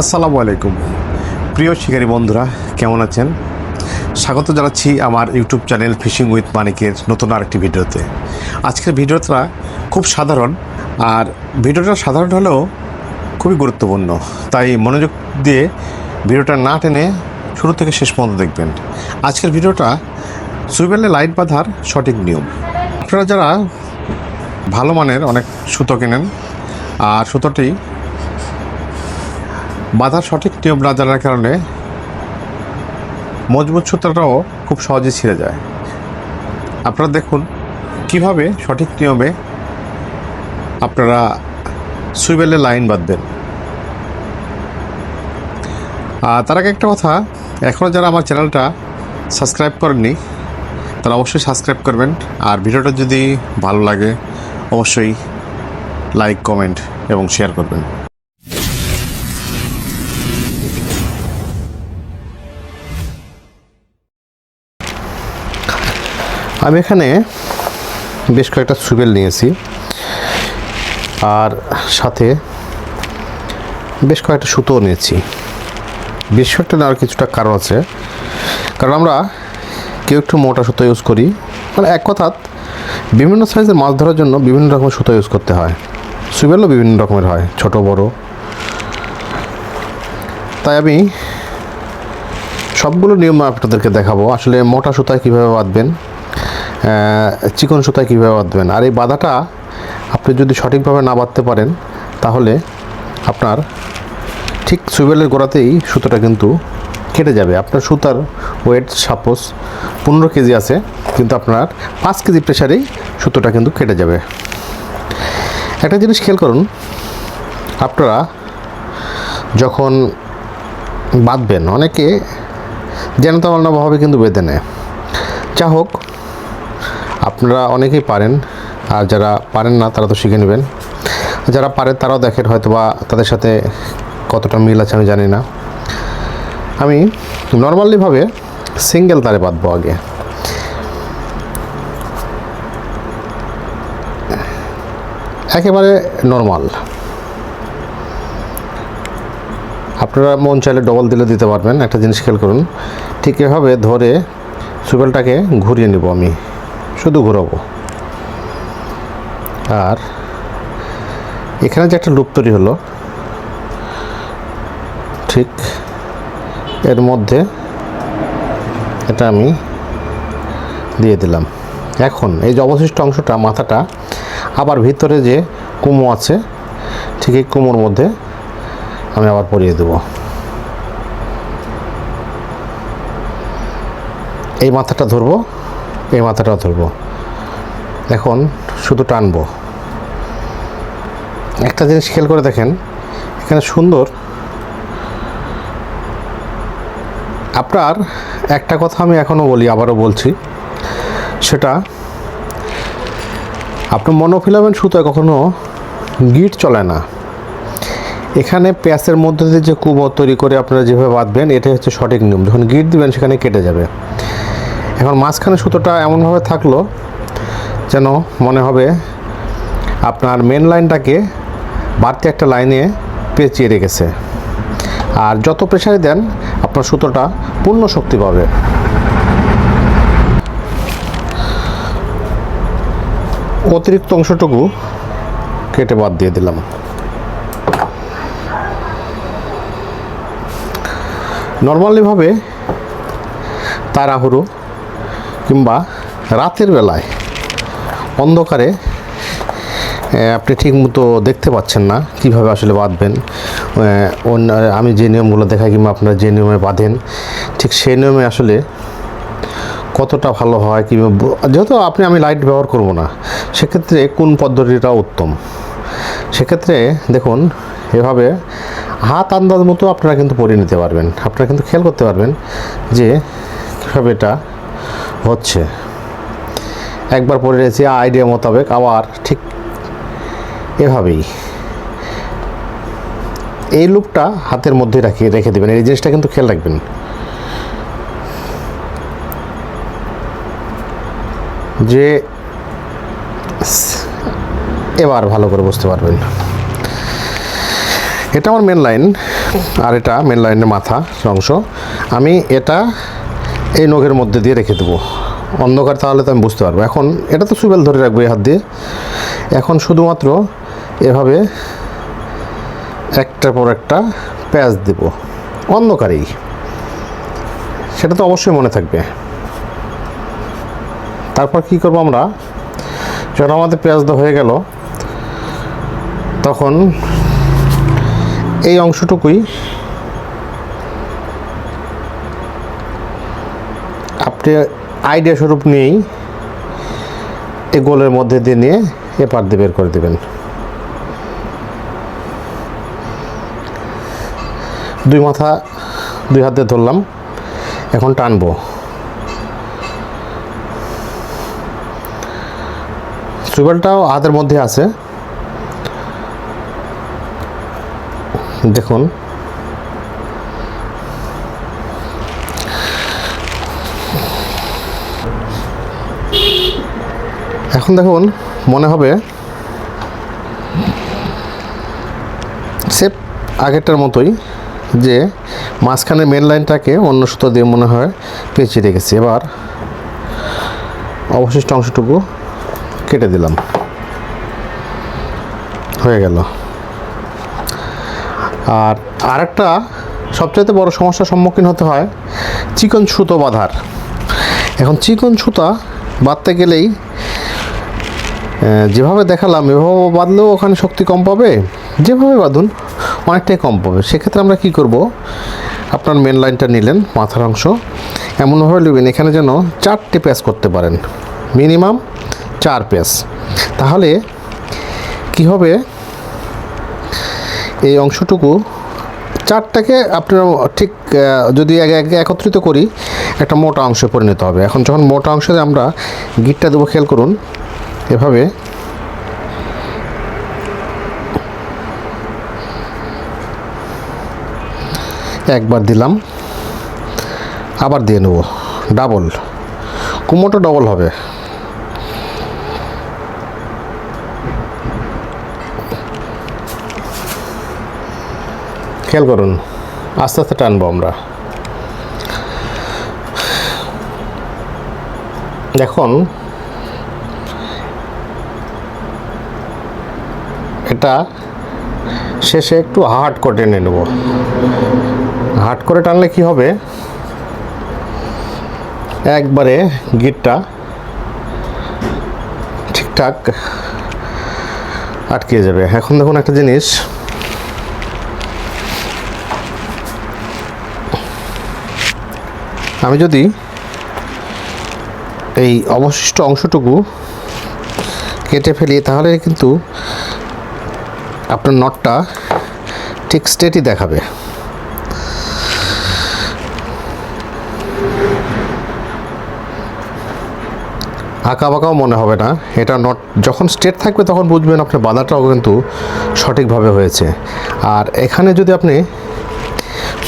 আসসালামু আলাইকুম। প্রিয় শিকারী বন্ধুরা, কেমন আছেন? স্বাগত জানাচ্ছি আমার ইউটিউব চ্যানেল ফিশিং উইথ মানিকের নতুন আরেকটি ভিডিওতে। আজকের ভিডিওটা খুব সাধারণ, আর ভিডিওটা সাধারণ হলেও খুবই গুরুত্বপূর্ণ। তাই মনোযোগ দিয়ে ভিডিওটা না টেনে শুরু থেকে শেষ পর্যন্ত দেখবেন। আজকের ভিডিওটা সুইবেলে লাইট বাঁধার সঠিক নিয়ম। আপনারা যারা ভালো মানের অনেক সুতো কেনেন, আর সুতোটি বাঁধার সঠিক নিয়ম না জানার কারণে মজবুত সুতাটাও খুব সহজে ছিঁড়ে যায়। আপনারা দেখুন কীভাবে সঠিক নিয়মে আপনারা সুইবেলে লাইন বাঁধবেন। আর তার আগে একটা কথা এখনও যারা আমার চ্যানেলটা সাবস্ক্রাইব করেননি, তারা অবশ্যই সাবস্ক্রাইব করবেন। আর ভিডিওটা যদি ভালো লাগে, অবশ্যই লাইক, কমেন্ট এবং শেয়ার করবেন। আমি এখানে বেশ কয়েকটা সুবেল নিয়েছি। আর সাথে বেশ কয়েকটা সুতোও নিয়েছি। বেশ কয়েকটা নেওয়ার কিছুটা কারণ আছে। কারণ আমরা কেউ একটু মোটা সুতো ইউজ করি। মানে এক কথাত বিভিন্ন সাইজের মাছ ধরার জন্য বিভিন্ন রকমের সুতো ইউজ করতে হয়। সুবেলও বিভিন্ন রকমের হয়, ছোট, বড়। তাই আমি সবগুলো নিয়ম আপনাদেরকে দেখাবো। আসলে মোটা সুতায় কীভাবে বাঁধবেন চিকন সুতায় কীভাবে বাঁধবেন? আর এই বাঁধাটা আপনি যদি সঠিকভাবে না বাঁধতে পারেন, তাহলে আপনার ঠিক সুইবেলের গোড়াতেই সুতোটা কিন্তু কেটে যাবে। আপনার সুতার ওয়েট সাপোজ পনেরো কেজি আছে, কিন্তু আপনার পাঁচ কেজি প্রেশারেই সুতোটা কিন্তু কেটে যাবে। একটা জিনিস খেয়াল করুন, আপনারা যখন বাঁধবেন, অনেকে যেন তেমনভাবে কিন্তু বেঁধে নেয়। যা হোক আপনারা অনেকেই পারেন, আর যারা পারেন না, তারা তো শিখে নেবেন। যারা পারে, তারাও দেখেন হয়তো বা তাদের সাথে কতটা মিল আছে, আমি জানি না। আমি নর্মালিভাবে সিঙ্গেল তারে বাঁধবো আগে। একেবারে নর্মাল আপনারা মন চাইলে ডবল দিলে দিতে পারবেন, একটা জিনিস খেয়াল করুন। ঠিক এভাবে ধরে সুবেলটাকে ঘুরিয়ে নিব আমি। শুধু ঘুরাবো। আর এখানে যে একটা লুপ তৈরি হলো, ঠিক এর মধ্যে এটা আমি দিয়ে দিলাম। এখন এই যে অবশিষ্ট অংশটা, মাথাটা, আবার ভিতরে যে কুমো আছে, ঠিক এই কুমোর মধ্যে আমি আবার পরিয়ে দেব। এই মাথাটা ধরবো এই মাথাটা ধরবো। এখন শুধু টানবো। একটা জিনিস খেয়াল করে দেখেন, এখানে সুন্দর। আপনার একটা কথা আমি এখনও বলি, আবারও বলছি। সেটা আপনি মনোফিলামেন্ট সুতোয় কখনো গিট চলে না। এখানে প্যাঁচের মধ্যে দিয়ে যে কুবো তৈরি করে আপনারা যেভাবে বাঁধবেন, এটাই হচ্ছে সঠিক নিয়ম। যখন গিট দিবেন, সেখানে কেটে যাবে। এখন মাঝখানে সুতোটা এমনভাবে থাকল যেন মনে হবে আপনার মেন লাইনটাকে বাড়তি একটা লাইনে পেঁচিয়ে রেখেছে। আর যত প্রেশারে দেন, আপনার সুতোটা পূর্ণ শক্তি পাবে। অতিরিক্ত অংশটুকু কেটে বাদ দিয়ে দিলাম। নর্মালিভাবে তাড়াহুড়ো কিংবা রাতের বেলায় অন্ধকারে আপনি ঠিক মতো দেখতে পাচ্ছেন না কীভাবে আসলে বাঁধবেন। অন্য, আমি যে নিয়মগুলো দেখাই কিংবা আপনারা যে নিয়মে বাঁধেন, ঠিক সেই নিয়মে আসলে কতটা ভালো হয় কিংবা যেহেতু আপনি, আমি লাইট ব্যবহার করব না, সেক্ষেত্রে কোন পদ্ধতিটা উত্তম? সেক্ষেত্রে দেখুন, এভাবে হাত আন্দাজ মতো আপনারা কিন্তু পরিয়ে নিতে পারবেন। আপনারা কিন্তু খেয়াল করতে পারবেন যে কীভাবে এটা হচ্ছে। একবার পরে নিয়েছি আইডিয়া মোতাবেক আবার ঠিক এভাবেই। এই লুপটা হাতের মধ্যে রাখি, রেখে দেবেন। এই জিনিসটা কিন্তু খেয়াল রাখবেন। যে এবার ভালো করে বুঝতে পারবেন। এটা আমার মেন লাইন আর এটা মেন লাইনের মাথা অংশ। আমি এটা এই নখের মধ্যে দিয়ে রেখে দেবো। অন্ধকার তাহলে তো আমি বুঝতে পারব। এখন এটা তো সুবেল ধরে রাখব এই হাত দিয়ে। এখন শুধুমাত্র এভাবে একটার পর একটা প্যাচ দেব। অন্ধকারেই। সেটা তো অবশ্যই মনে থাকবে। তারপর কি করব আমরা? যখন আমাদের পেঁয়াজ দেওয়া হয়ে গেল, তখন এই অংশটুকুই আপনি আইডিয়া স্বরূপ নিয়েই এই গোলের মধ্যে দিয়ে নিয়ে এপার দিয়ে বের করে দেবেন। দুই মাথা, দুই হাতে ধরলাম, এখন টানবো। সুইবেলটাও হাতের মধ্যে আছে। দেখুন এখন দেখুন, মনে হবে সেপ আগেরটার মতোই যে মাঝখানে মেন লাইনটাকে অন্য সুতো দিয়ে মনে হয় পেঁচিয়ে রেখেছি। এবার অবশিষ্ট অংশটুকু কেটে দিলাম। হয়ে গেল। আর আরেকটা সবচাইতে বড় সমস্যার সম্মুখীন হতে হয়, চিকন সুতো বাঁধার। এখন চিকন সুতা বাঁধতে গেলেই যেভাবে দেখালাম, এভাবে বাঁধলেও ওখানে শক্তি কম পাবে? যেভাবে বাঁধুন, অনেকটাই কম পাবে। সেক্ষেত্রে আমরা কি করব? আপনার মেন লাইনটা নিলেন, মাথার অংশ। এমনভাবে নেবেন, এখানে যেন চারটে প্যাচ করতে পারেন। মিনিমাম চার প্যাচ। তাহলে কি হবে? এই অংশটুকু, চারটাকে আপনার ঠিক যদি এক- এক- একত্রিত করি, একটা মোটা অংশে পরিণত হবে। এখন যখন মোটা অংশে আমরা গিটটা দেবো, খেয়াল করুন এভাবে একবার দিলাম, আবার দিয়ে নেব। ডাবল কুমোটা ডবল হবে। খেয়াল করুন, আস্তে আস্তে টানবো আমরা। এখন এটা শেষে একটু হার্ড করে টেনে নেব। হার্ড করে টানলে কি হবে? একবারে গিটটা ঠিকঠাক আটকে যাবে। এখন দেখুন একটা জিনিস। আমি যদি এই অবশিষ্ট অংশটুকু কেটে ফেলি, তাহলে কিন্তু আপনার নটটা ঠিক স্টেটই দেখাবে। আঁকা বাঁকাও মনে হবে না, এটা নট যখন স্টেট থাকবে তখন বুঝবেন আপনার বাঁধাটাও কিন্তু সঠিকভাবে হয়েছে। আর এখানে যদি আপনি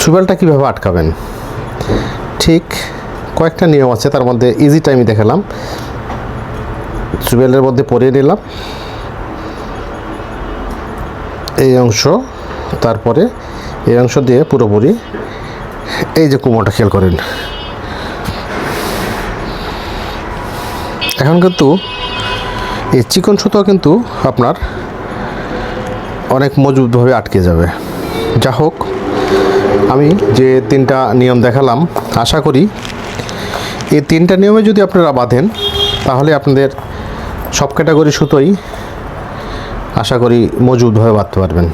সুবেলটা কীভাবে আটকাবেন, ঠিক কয়েকটা নিয়ম আছে, তার মধ্যে ইজি টাইমই দেখালাম। সুবেলের মধ্যে পরিয়ে নিলাম। এই অংশ, তারপরে এই অংশ দিয়ে পুরোপুরি এই যে কুমোটা খেয়াল করেন। এখন কিন্তু এই চিকন সুতো কিন্তু আপনার অনেক মজবুতভাবে আটকে যাবে। যা হোক, আমি যে তিনটা নিয়ম দেখালাম, আশা করি এই তিনটা নিয়মে যদি আপনারা বাঁধেন, তাহলে আপনাদের সব ক্যাটাগরি সুতোই আশা করি মজবুতভাবে বাঁধতে পারবেন।